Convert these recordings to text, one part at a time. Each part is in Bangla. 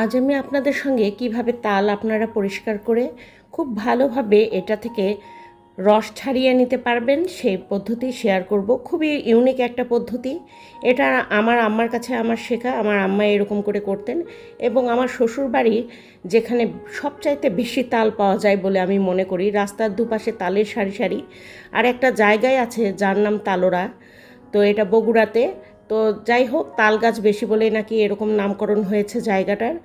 আজ আমি আপনাদের সঙ্গে কীভাবে তাল আপনারা পরিষ্কার করে খুব ভালোভাবে এটা থেকে রস ছাড়িয়ে নিতে পারবেন সেই পদ্ধতি শেয়ার করব। খুবই ইউনিক একটা পদ্ধতি। এটা আমার আম্মার কাছে আমার শেখা, আমার আম্মা এরকম করে করতেন এবং আমার শ্বশুর বাড়ি যেখানে সবচাইতে বেশি তাল পাওয়া যায় বলে আমি মনে করি, রাস্তার দুপাশে তালের সারি সারি। আর একটা জায়গায় আছে যার নাম তালোরা। তো এটা বগুড়াতে। তো যাই হোক, তাল গাছ বেশি বলেই নাকি এরকম নামকরণ হয়েছে জায়গাটার।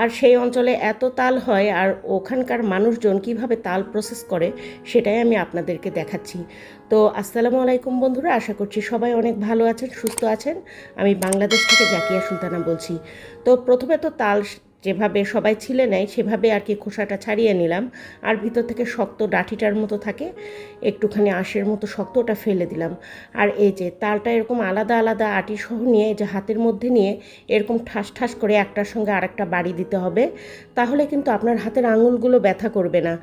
আর সেই অঞ্চলে এত তাল হয়, আর ওখানকার মানুষজন কীভাবে তাল প্রসেস করে, সেটাই আমি আপনাদেরকে দেখাচ্ছি। তো আসসালামু আলাইকুম বন্ধুরা, আশা করছি সবাই অনেক ভালো আছেন, সুস্থ আছেন। আমি বাংলাদেশ থেকে জাকিয়া সুলতানা বলছি। তো প্রথমে তো তাল যেভাবে সবাই ছিলে নেয় সেভাবে আর কি খোসাটা ছাড়িয়ে নিলাম। আর ভিতর থেকে শক্ত ডাঁটিটার মতো থাকে, একটুখানি আঁশের মতো শক্ত ওটা ফেলে দিলাম। আর এই যে তালটা এরকম আলাদা আলাদা আটি সহ নিয়ে যে হাতের মধ্যে নিয়ে এরকম ঠাস ঠাস করে একটার সঙ্গে আরেকটা বাড়ি দিতে হবে, তাহলে কিন্তু আপনার হাতের আঙুলগুলো ব্যথা করবে না।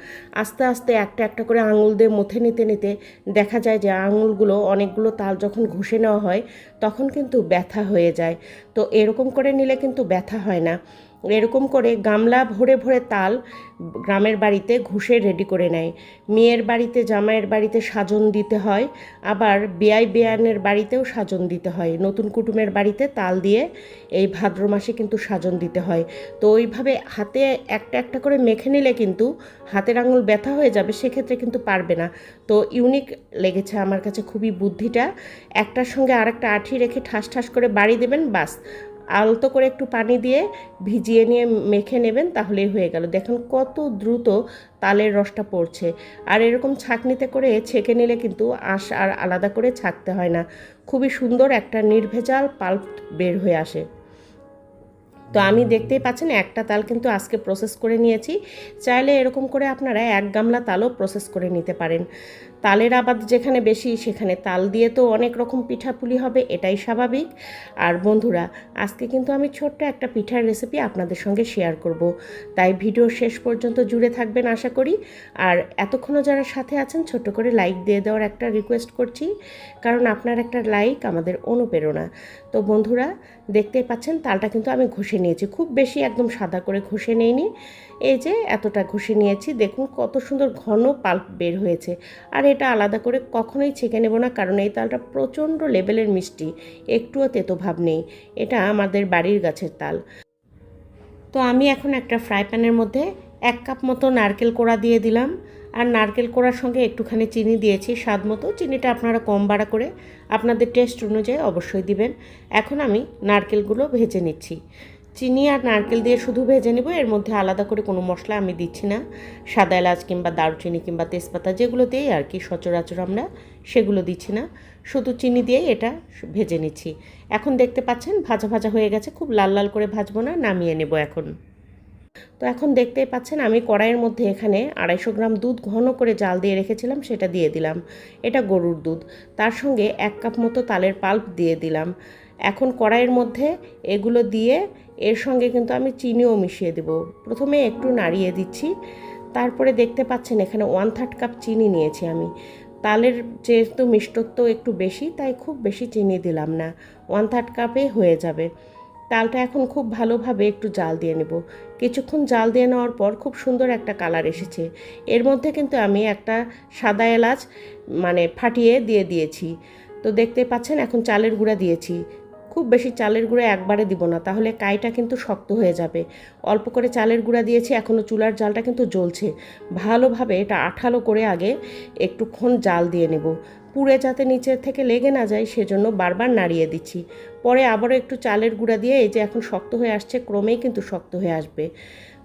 আস্তে আস্তে একটা একটা করে আঙুল দিয়ে মুথে নিতে নিতে দেখা যায় যে আঙুলগুলো, অনেকগুলো তাল যখন ঘষে নেওয়া হয়, তখন কিন্তু ব্যথা হয়ে যায়। তো এরকম করে নিলে কিন্তু ব্যথা হয় না। এরকম করে গামলা ভরে ভরে তাল গ্রামের বাড়িতে ঘুষে রেডি করে নেয়। মেয়ের বাড়িতে, জামাইয়ের বাড়িতে সাজন দিতে হয়, আবার বেয়াই বেয়ানের বাড়িতেও সাজন দিতে হয়। নতুন কুটুমের বাড়িতে তাল দিয়ে এই ভাদ্র মাসে কিন্তু সাজন দিতে হয়। তো ওইভাবে হাতে একটা একটা করে মেখে নিলে কিন্তু হাতের আঙুল ব্যথা হয়ে যাবে, সেক্ষেত্রে কিন্তু পারবে না। তো ইউনিক লেগেছে আমার কাছে খুবই বুদ্ধিটা। একটার সঙ্গে আরেকটা আঠি রেখে ঠাস ঠাস করে বাড়ি দেবেন, বাস। আলতো করে একটু পানি দিয়ে ভিজিয়ে নিয়ে মেখে নেবেন, তাহলেই হয়ে গেল। দেখুন কত দ্রুত তালের রসটা পড়ছে। আর এরকম ছাঁকনিতে করে ছেঁকে নিলে কিন্তু আশ আর আলাদা করে ছাঁকতে হয় না। খুবই সুন্দর একটা নির্ভেজাল পাল্প বের হয়ে আসে। তো আমি দেখতেই পাচ্ছেন একটা তাল কিন্তু আজকে প্রসেস করে নিয়েছি। চাইলে এরকম করে আপনারা এক গামলা তালও প্রসেস করে নিতে পারেন। তালের আবাদ যেখানে বেশি, সেখানে তাল দিয়ে তো অনেক রকম পিঠাপুলি হবে, এটাই স্বাভাবিক। আর বন্ধুরা, আজকে কিন্তু আমি ছোট্ট একটা পিঠার রেসিপি আপনাদের সঙ্গে শেয়ার করব। তাই ভিডিও শেষ পর্যন্ত জুড়ে থাকবেন আশা করি। আর এতক্ষণও যারা সাথে আছেন ছোট করে লাইক দিয়ে দেওয়ার একটা রিকোয়েস্ট করছি। কারণ আপনার একটা লাইক আমাদের অনুপ্রেরণা। তো বন্ধুরা, দেখতেই পাচ্ছেন, তালটা কিন্তু আমি ঘষে নিয়েছি। খুব বেশি একদম সাদা করে ঘষে নিইনি। এই যে, এতটা ঘষে নিয়েছি। দেখুন কত সুন্দর ঘন পাল্প বের হয়েছে। আর এটা আলাদা করে কখনোই ছেঁকে নেব না, কারণ এই তালটা প্রচণ্ড লেভেলের মিষ্টি। একটুও তেতো ভাব নেই। এটা আমাদের বাড়ির গাছের তাল। তো আমি এখন একটা ফ্রাই প্যানের মধ্যে এক কাপ মতো নারকেল কোড়া দিয়ে দিলাম। আর নারকেল কোড়ার সঙ্গে একটুখানি চিনি দিয়েছি। স্বাদ মতো চিনিটা আপনারা কম বাড়া করে আপনাদের টেস্ট অনুযায়ী অবশ্যই দিবেন। এখন আমি নারকেলগুলো ভেজে নিচ্ছি। চিনি আর নারকেল দিয়ে শুধু ভেজে নেব, এর মধ্যে আলাদা করে কোনো মশলা আমি দিচ্ছি না। সাদা এলাচ কিংবা দারুচিনি কিংবা তেজপাতা যেগুলো দিয়েই আর কি সচরাচর আমরা সেগুলো দিচ্ছি না। শুধু চিনি দিয়েই এটা ভেজে নিচ্ছি। এখন দেখতে পাচ্ছেন ভাজা ভাজা হয়ে গেছে, খুব লাল লাল করে ভাজবো না, নামিয়ে নেব এখন। তো এখন দেখতেই পাচ্ছেন আমি কড়াইয়ের মধ্যে এখানে আড়াইশো গ্রাম দুধ ঘন করে জাল দিয়ে রেখেছিলাম, সেটা দিয়ে দিলাম। এটা গরুর দুধ। তার সঙ্গে এক কাপ মতো তালের পাল্প দিয়ে দিলাম। এখন কড়াইয়ের মধ্যে এগুলো দিয়ে এর সঙ্গে কিন্তু আমি চিনিও মিশিয়ে দেব। প্রথমে একটু নাড়িয়ে দিচ্ছি। তারপরে দেখতে পাচ্ছেন এখানে ওয়ান থার্ড কাপ চিনি নিয়েছি আমি। তালের যেহেতু মিষ্টত্ব একটু বেশি, তাই খুব বেশি চিনি দিলাম না। ওয়ান থার্ড কাপে হয়ে যাবে। তালটা এখন খুব ভালোভাবে একটু জাল দিয়ে নেব। কিছুক্ষণ জাল দিয়ে নেওয়ার পর খুব সুন্দর একটা কালার এসেছে। এর মধ্যে কিন্তু আমি একটা সাদা এলাচ মানে ফাটিয়ে দিয়ে দিয়েছি। তো দেখতে পাচ্ছেন এখন চালের গুঁড়া দিয়েছি। খুব বেশি চালের গুঁড়া একবারে দিব না, তাহলে কাইটা কিন্তু শক্ত হয়ে যাবে। অল্প করে চালের গুঁড়া দিয়েছি এখনও চুলার জালটা কিন্তু জ্বলছে। ভালোভাবে এটা আঠালো করে আগে একটুক্ষণ জাল দিয়ে নেব। পুড়ে যাতে নিচের থেকে লেগে না যায়, সেজন্য বারবার নাড়িয়ে দিচ্ছি। পরে আবারও একটু চালের গুঁড়া দিয়ে, এই যে এখন শক্ত হয়ে আসছে, ক্রমেই কিন্তু শক্ত হয়ে আসবে।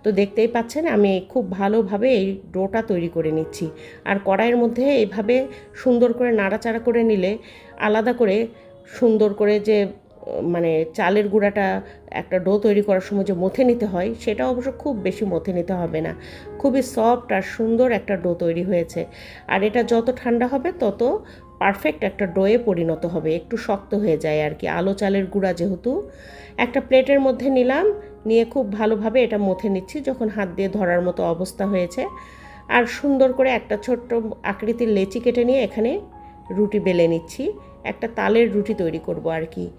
তো দেখতেই পাচ্ছেন, আমি খুব ভালোভাবে এই ডোটা তৈরি করে নিচ্ছি। আর কড়াইয়ের মধ্যে এইভাবে সুন্দর করে নাড়াচাড়া করে নিলে, আলাদা করে সুন্দর করে যে মানে চালের গুঁড়াটা একটা ডো তৈরি করার সময় যে মথে নিতে হয়, সেটা অবশ্য খুব বেশি মথে নিতে হবে না। খুবই সফট আর সুন্দর একটা ডো তৈরি হয়েছে। আর এটা যত ঠান্ডা হবে, তত পারফেক্ট একটা ডোয়ে পরিণত হবে। একটু শক্ত হয়ে যায় আর কি। আলো চালের গুঁড়া যেহেতু, একটা প্লেটের মধ্যে নিলাম, নিয়ে খুব ভালোভাবে এটা মথে নিচ্ছি, যখন হাত দিয়ে ধরার মতো অবস্থা হয়েছে। আর সুন্দর করে একটা ছোট্ট আকৃতির লেচি কেটে নিয়ে এখানে রুটি বেলে নিচ্ছি। একটা তালের রুটি তৈরি করব আর কি।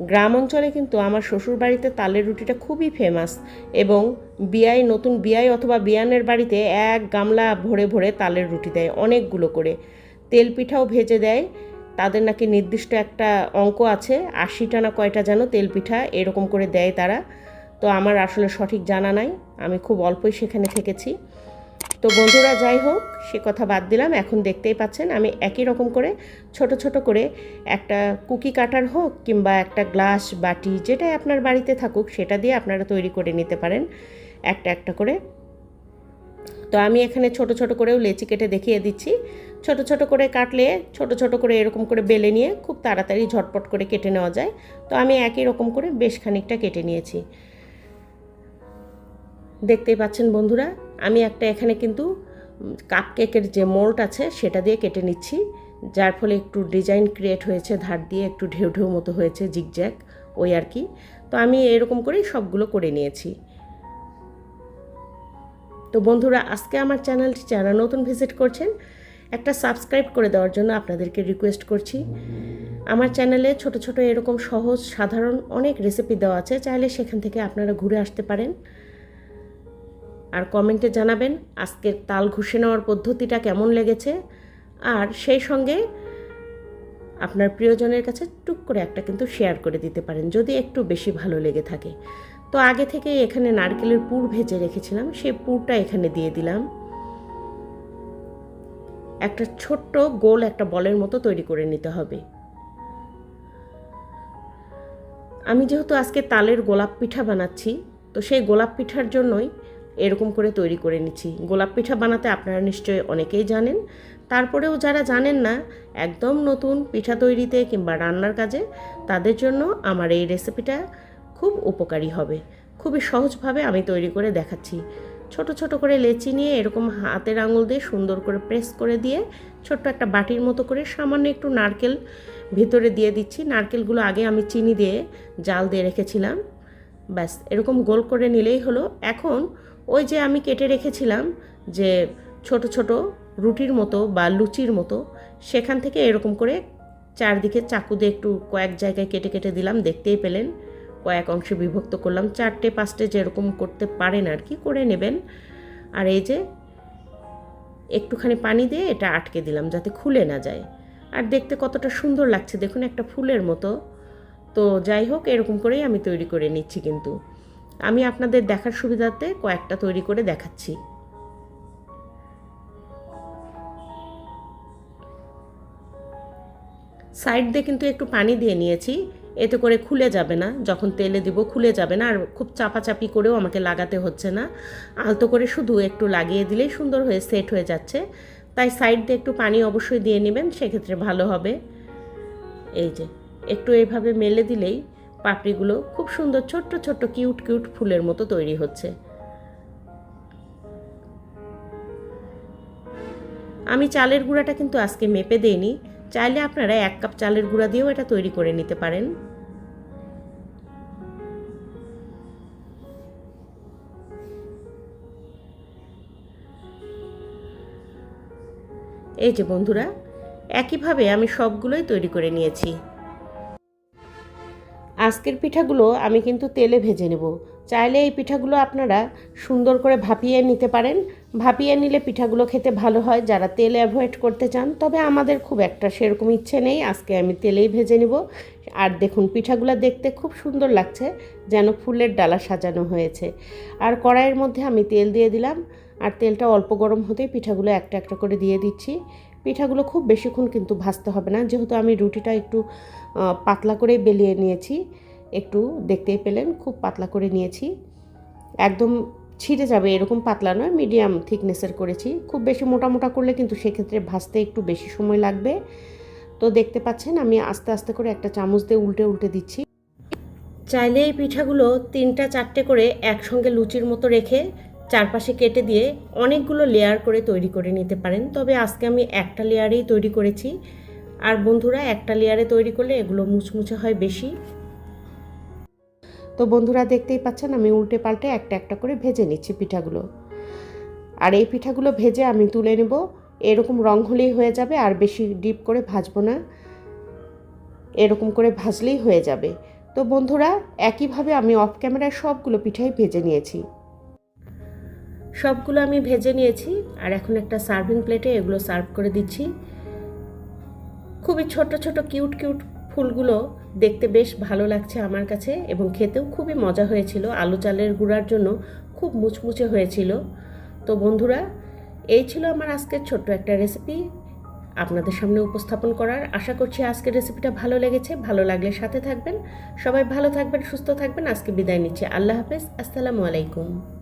গ্রাম অঞ্চলে কিন্তু আমার শ্বশুর বাড়িতে তালের রুটিটা খুবই ফেমাস এবং বিয়াই নতুন বিয়াই অথবা বিয়ানের বাড়িতে এক গামলা ভরে ভরে তালের রুটি দেয় অনেকগুলো করে। তেল পিঠাও ভেজে দেয়। তাদের নাকি নির্দিষ্ট একটা অঙ্ক আছে, আশিটা না কয়টা যেন তেল পিঠা এরকম করে দেয় তারা। তো আমার আসলে সঠিক জানা নাই, আমি খুব অল্পই সেখানে থেকেছি। তো বন্ধুরা যাই হোক, সে কথা বাদ দিলাম। এখন দেখতেই পাচ্ছেন আমি একই রকম করে ছোট ছোট করে একটা কুকি কাটার হোক কিংবা একটা গ্লাস, বাটি যেটাই আপনার বাড়িতে থাকুক, সেটা দিয়ে আপনারা তৈরি করে নিতে পারেন একটা একটা করে। তো আমি এখানে ছোট ছোট করেও লেচি কেটে দেখিয়ে দিচ্ছি। ছোট ছোট করে কাটলে ছোট ছোট করে এরকম করে বেলে নিয়ে খুব তাড়াতাড়ি ঝটপট করে কেটে নেওয়া যায়। তো আমি একই রকম করে বেশ খানিকটা কেটে নিয়েছি। দেখতেই পাচ্ছেন বন্ধুরা আমি একটা এখানে কিন্তু কাপ কেকের যে মোল্ড আছে, সেটা দিয়ে কেটে নিচ্ছি। যার ফলে একটু ডিজাইন ক্রিয়েট হয়েছে, ধার দিয়ে একটু ঢেউ ঢেউ মতো হয়েছে জিগজ্যাক ওই আর কি। তো আমি এরকম করেই সবগুলো করে নিয়েছি। তো বন্ধুরা, আজকে আমার চ্যানেলটি যারা নতুন ভিজিট করছেন, একটা সাবস্ক্রাইব করে দেওয়ার জন্য আপনাদেরকে রিকোয়েস্ট করছি। আমার চ্যানেলে ছোট ছোট এরকম সহজ, সাধারণ অনেক রেসিপি দেওয়া আছে। চাইলে সেখান থেকে আপনারা ঘুরে আসতে পারেন। আর কমেন্টে জানাবেন আজকের তাল ঘুষে নেওয়ার পদ্ধতিটা কেমন লেগেছে। আর সেই সঙ্গে আপনার প্রিয়জনের কাছে টুক করে একটা কিন্তু শেয়ার করে দিতে পারেন, যদি একটু বেশি ভালো লেগে থাকে। তো আগে থেকে এখানে নারকেলের পুর ভেজে রেখেছিলাম, সেই পুরটা এখানে দিয়ে দিলাম। একটা ছোট্ট গোল একটা বলের মতো তৈরি করে নিতে হবে। আমি যেহেতু আজকে তালের গোলাপ পিঠা বানাচ্ছি, তো সেই গোলাপ পিঠার জন্যই এরকম করে তৈরি করে নিচ্ছি। গোলাপ পিঠা বানাতে আপনারা নিশ্চয়ই অনেকেই জানেন। তারপরেও যারা জানেন না, একদম নতুন পিঠা তৈরিতে কিংবা রান্নার কাজে, তাদের জন্য আমার এই রেসিপিটা খুব উপকারী হবে। খুবই সহজভাবে আমি তৈরি করে দেখাচ্ছি। ছোট ছোট করে লেচি নিয়ে এরকম হাতের আঙুল দিয়ে সুন্দর করে প্রেস করে দিয়ে ছোট্ট একটা বাটির মতো করে সামান্য একটু নারকেল ভিতরে দিয়ে দিচ্ছি। নারকেলগুলো আগে আমি চিনি দিয়ে জাল দিয়ে রেখেছিলাম। ব্যাস, এরকম গোল করে নিলেই হলো। এখন ওই যে আমি কেটে রেখেছিলাম যে ছোট ছোট রুটির মতো বা লুচির মতো, সেখান থেকে এরকম করে চারদিকে চাকু দিয়ে একটু কয়েক জায়গায় কেটে কেটে দিলাম, দেখতেই পেলেন। কয়েক অংশে বিভক্ত করলাম, চারটে পাঁচটে যেরকম করতে পারেন আর কি, করে নেবেন। আর এই যে একটুখানি পানি দিয়ে এটা আটকে দিলাম যাতে খুলে না যায়। আর দেখতে কতটা সুন্দর লাগছে, দেখুন একটা ফুলের মতো। তো যাই হোক, এরকম করেই আমি তৈরি করে নিচ্ছি কিন্তু। আমি আপনাদের দেখার সুবিধাতে কয়েকটা তৈরি করে দেখাচ্ছি। সাইড দিয়ে কিন্তু একটু পানি দিয়ে নিয়েছি, এতে করে খুলে যাবে না, যখন তেলে দিব খুলে যাবে না, আর খুব চাপাচাপি করেও আমাকে লাগাতে হচ্ছে না। আলতো করে শুধু একটু লাগিয়ে দিলেই সুন্দর হয়ে সেট হয়ে যাচ্ছে। তাই সাইড দিয়ে একটু পানি অবশ্যই দিয়ে নেবেন, সেক্ষেত্রে ভালো হবে। এই যে, একটু এইভাবে মেলে দিলেই পাপড়িগুলো খুব সুন্দর ছোট্ট ছোট্ট কিউট কিউট ফুলের মতো তৈরি হচ্ছে। আমি চালের গুঁড়াটা কিন্তু আজকে মেপে দেইনি। চাইলে আপনারা এক কাপ চালের গুঁড়া দিয়েও এটা তৈরি করে নিতে পারেন। এই যে বন্ধুরা, একইভাবে আমি সবগুলোই তৈরি করে নিয়েছি। আজকের পিঠাগুলো আমি কিন্তু তেলে ভেজে নেব। চাইলে এই পিঠাগুলো আপনারা সুন্দর করে ভাপিয়ে নিতে পারেন। ভাপিয়ে নিলে পিঠাগুলো খেতে ভালো হয়। যারা তেল অ্যাভয়েড করতে চান, তবে আমাদের খুব একটা সেরকম ইচ্ছে নেই। আজকে আমি তেলেই ভেজে নেব। আর দেখুন, পিঠাগুলো দেখতে খুব সুন্দর লাগছে, যেন ফুলের ডালা সাজানো হয়েছে। আর কড়াইয়ের মধ্যে আমি তেল দিয়ে দিলাম। আর তেলটা অল্প গরম হতেই পিঠাগুলো একটা একটা করে দিয়ে দিচ্ছি। পিঠাগুলো খুব বেশিক্ষণ কিন্তু ভাজতে হবে না। যেহেতু আমি রুটিটা একটু পাতলা করে বেলিয়ে নিয়েছি, একটু দেখতেই পেলেন, খুব পাতলা করে নিয়েছি। একদম ছিঁড়ে যাবে এরকম পাতলা নয়, মিডিয়াম থিকনেসের করেছি। খুব বেশি মোটা মোটা করলে কিন্তু সেক্ষেত্রে ভাজতে একটু বেশি সময় লাগবে। তো দেখতে পাচ্ছেন, আমি আস্তে আস্তে করে একটা চামচ দিয়ে উল্টে উল্টে দিচ্ছি। চাইলে এই পিঠাগুলো তিনটা চারটে করে একসঙ্গে লুচির মতো রেখে চারপাশে কেটে দিয়ে অনেকগুলো লেয়ার করে তৈরি করে নিতে পারেন। তবে আজকে আমি একটা লেয়ারেই তৈরি করেছি। আর বন্ধুরা, একটা লেয়ারে তৈরি করলে এগুলো মুচমুচে হয় বেশি। তো বন্ধুরা, দেখতেই পাচ্ছেন আমি উল্টে পাল্টে একটা একটা করে ভেজে নিচ্ছি পিঠাগুলো। আর এই পিঠাগুলো ভেজে আমি তুলে নেব। এরকম রং হলেই হয়ে যাবে, আর বেশি ডিপ করে ভাজবো না। এরকম করে ভাজলেই হয়ে যাবে। তো বন্ধুরা, একইভাবে আমি অফ ক্যামেরায় সবগুলো পিঠাই ভেজে নিয়েছি। সবগুলো আমি ভেজে নিয়েছি, আর এখন একটা সার্ভিং প্লেটে এগুলো সার্ভ করে দিচ্ছি। খুবই ছোট ছোট কিউট কিউট ফুলগুলো দেখতে বেশ ভালো লাগছে আমার কাছে এবং খেতেও খুবই মজা হয়েছিল। আলু চালের গুঁড়ার জন্য খুব মুচমুচে হয়েছিল। তো বন্ধুরা, এই ছিল আমার আজকের ছোট্ট একটা রেসিপি আপনাদের সামনে উপস্থাপন করার। আশা করছি আজকের রেসিপিটা ভালো লেগেছে, ভালো লাগলে সাথে থাকবেন। সবাই ভালো থাকবেন, সুস্থ থাকবেন। আজকে বিদায় নিচ্ছি। আল্লাহ হাফেজ। আসসালামু আলাইকুম।